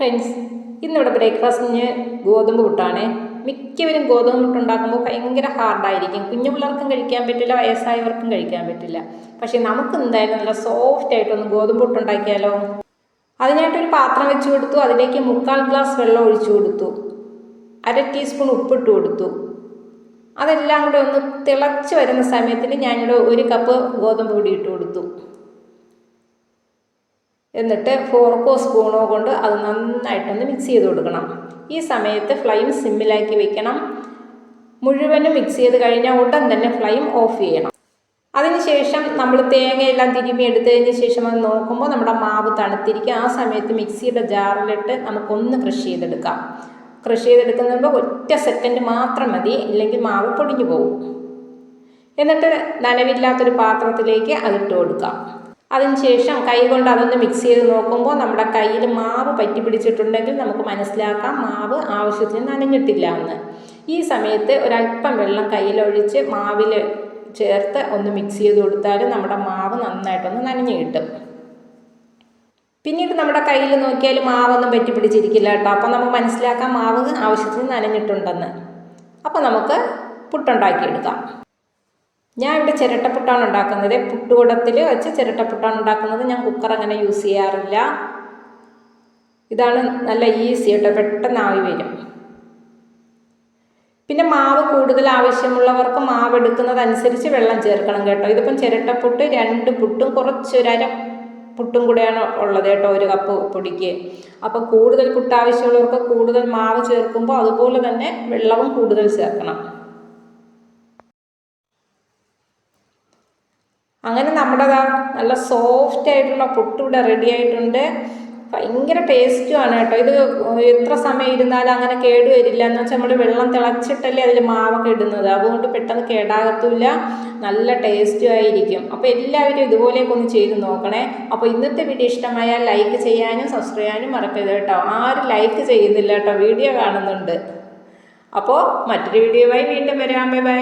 Friends ഇന്നിവിടെ ബ്രേക്ക്ഫാസ്റ്റിന് ഗോതമ്പ് പുട്ടാണ്. മിക്കവരും ഗോതമ്പ് പുട്ടുണ്ടാക്കുമ്പോൾ ഭയങ്കര ഹാർഡായിരിക്കും കുഞ്ഞു പിള്ളേർക്കും കഴിക്കാൻ പറ്റില്ല വയസ്സായവർക്കും കഴിക്കാൻ പറ്റില്ല. പക്ഷേ നമുക്ക് എന്തായാലും നല്ല സോഫ്റ്റ് ആയിട്ടൊന്ന് ഗോതമ്പ് മുട്ടുണ്ടാക്കിയാലോ അതിനായിട്ടൊരു പാത്രം വെച്ച് കൊടുത്തു. അതിലേക്ക് മുക്കാൽ ഗ്ലാസ് വെള്ളം ഒഴിച്ചു കൊടുത്തു. അര ടീസ്പൂൺ ഉപ്പിട്ട് കൊടുത്തു. അതെല്ലാം കൂടെ ഒന്ന് തിളച്ച് വരുന്ന സമയത്തിന് ഞാനിവിടെ ഒരു കപ്പ് ഗോതമ്പ് പൊടി ഇട്ട് കൊടുത്തു. എന്നിട്ട് ഫോർക്കോ സ്പൂണോ കൊണ്ട് അത് നന്നായിട്ടൊന്ന് മിക്സ് ചെയ്ത് കൊടുക്കണം. ഈ സമയത്ത് ഫ്ലെയിം സിമ്മിലാക്കി വെക്കണം. മുഴുവനും മിക്സ് ചെയ്ത് കഴിഞ്ഞ ഉടൻ തന്നെ ഫ്ലെയിം ഓഫ് ചെയ്യണം. അതിനുശേഷം നമ്മൾ തേങ്ങയെല്ലാം തിരുമ്മി എടുത്തതിന് ശേഷം അത് നോക്കുമ്പോൾ നമ്മുടെ മാവ് തണുത്തിരിക്കും. ആ സമയത്ത് മിക്സിയുടെ ജാറിലിട്ട് നമുക്കൊന്ന് ക്രഷ് ചെയ്തെടുക്കാം. ക്രഷ് ചെയ്തെടുക്കുന്ന ഒറ്റ സെക്കൻഡ് മാത്രം മതി ഇല്ലെങ്കിൽ മാവ് പൊടിഞ്ഞു പോകും. എന്നിട്ട് നനവില്ലാത്തൊരു പാത്രത്തിലേക്ക് അതിട്ട് കൊടുക്കാം. അതിനുശേഷം കൈകൊണ്ട് അതൊന്ന് മിക്സ് ചെയ്ത് നോക്കുമ്പോൾ നമ്മുടെ കയ്യിൽ മാവ് പറ്റി പിടിച്ചിട്ടുണ്ടെങ്കിൽ നമുക്ക് മനസ്സിലാക്കാം മാവ് ആവശ്യത്തിന് നനഞ്ഞിട്ടില്ല എന്ന്. ഈ സമയത്ത് ഒരല്പം വെള്ളം കയ്യിലൊഴിച്ച് മാവിൽ ചേർത്ത് ഒന്ന് മിക്സ് ചെയ്ത് കൊടുത്താൽ നമ്മുടെ മാവ് നന്നായിട്ടൊന്ന് നനഞ്ഞു കിട്ടും. പിന്നീട് നമ്മുടെ കയ്യിൽ നോക്കിയാൽ മാവൊന്നും പറ്റി പിടിച്ചിരിക്കില്ല കേട്ടോ. അപ്പോൾ നമുക്ക് മനസ്സിലാക്കാം മാവ് ആവശ്യത്തിന് നനഞ്ഞിട്ടുണ്ടെന്ന്. അപ്പോൾ നമുക്ക് പുട്ടുണ്ടാക്കിയെടുക്കാം. ഞാൻ ഇവിടെ ചിരട്ടപ്പുട്ടാണ് ഉണ്ടാക്കുന്നത്. പുട്ടുകുടത്തിൽ വെച്ച് ചിരട്ടപ്പുട്ടാണ് ഉണ്ടാക്കുന്നത്. ഞാൻ കുക്കർ അങ്ങനെ യൂസ് ചെയ്യാറില്ല. ഇതാണ് നല്ല ഈസി കേട്ടോ. പെട്ടെന്ന് ആവി വരും. പിന്നെ മാവ് കൂടുതൽ ആവശ്യമുള്ളവർക്ക് മാവ് എടുക്കുന്നതനുസരിച്ച് വെള്ളം ചേർക്കണം കേട്ടോ. ഇതിപ്പം ചിരട്ടപ്പുട്ട് രണ്ട് പുട്ടും കുറച്ചൊരര പുട്ടും കൂടെയാണ് ഉള്ളത് കേട്ടോ ഒരു കപ്പ് പൊടിക്ക്. അപ്പോൾ കൂടുതൽ പുട്ട് ആവശ്യമുള്ളവർക്ക് കൂടുതൽ മാവ് ചേർക്കുമ്പോൾ അതുപോലെ തന്നെ വെള്ളവും കൂടുതൽ ചേർക്കണം. അങ്ങനെ നമ്മുടേതാ നല്ല സോഫ്റ്റ് ആയിട്ടുള്ള പുട്ട് ഇവിടെ റെഡി ആയിട്ടുണ്ട്. ഭയങ്കര ടേസ്റ്റുമാണ് കേട്ടോ. ഇത് എത്ര സമയം ഇരുന്നാലും അങ്ങനെ കേടുവരില്ല എന്ന് വെച്ചാൽ നമ്മൾ വെള്ളം തിളച്ചിട്ടല്ലേ അതിൽ മാവൊക്കെ ഇടുന്നത്. അതുകൊണ്ട് പെട്ടെന്ന് കേടാകത്തില്ല. നല്ല ടേസ്റ്റും ആയിരിക്കും. അപ്പോൾ എല്ലാവരും ഇതുപോലെയൊക്കെ ഒന്ന് ചെയ്ത് നോക്കണേ. അപ്പോൾ ഇന്നത്തെ വീഡിയോ ഇഷ്ടമായാൽ ലൈക്ക് ചെയ്യാനും സബ്സ്ക്രൈബ് ചെയ്യാനും മറക്കരുത് കേട്ടോ. ആരും ലൈക്ക് ചെയ്യുന്നില്ല കേട്ടോ. വീഡിയോ കാണുന്നുണ്ട്. അപ്പോൾ മറ്റൊരു ആയി വീണ്ടും വരാം. Bye bye